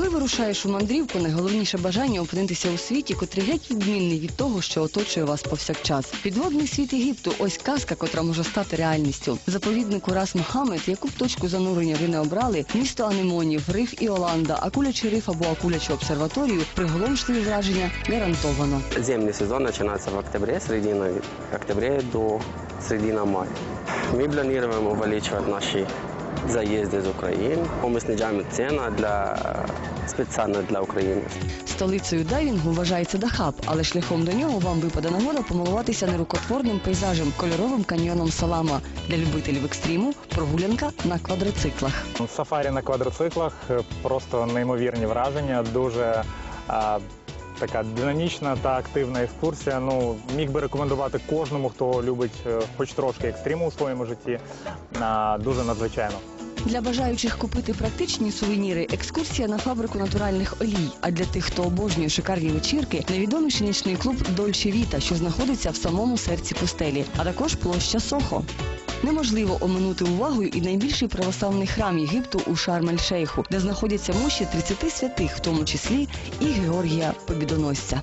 вирушаєш у мандрівку, найголовніше бажання опинитися у світі, котрий геть відмінний від того, що оточує вас повсякчас. Підводний світ Єгипту ось казка, котра може стати реальністю. Заповіднику Рас Мохамед, яку б точку занурення ви не обрали, місто Анемонів, риф Іоланда, акулячий риф або акулячу обсерваторію, приголомшливі враження гарантовано. Зимний сезон начинается в октябре, середина октября до середины мая. Мы планируем увеличивать наши заезды из Украины. Мы снижаем цены для, специально для Украины. Столицею дайвінгу вважається Дахаб, але шляхом до нього вам випаде нагода помилуватися нерукотворним пейзажем, кольоровим каньйоном Салама. Для любителів екстриму прогулянка на квадроциклах. Сафарі на квадроциклах е, просто неймовірні враження, дуже а, така динамічна та активна екскурсія. Ну міг би рекомендувати кожному, хто любить е, хоч трошки екстриму у своєму житті. А, дуже надзвичайно. Для бажаючих купити практичні сувеніри екскурсія на фабрику натуральних олій. А для тих, хто обожнює шикарні вечірки, невідомий нічний клуб Дольче Віта, що знаходиться в самому серці пустелі, а також площа Сохо. Неможливо оминути увагою і найбільший православний храм Єгипту у Шарм-ель-Шейху, де знаходяться мощі 30 святих, в тому числі і Георгія Побідоносця.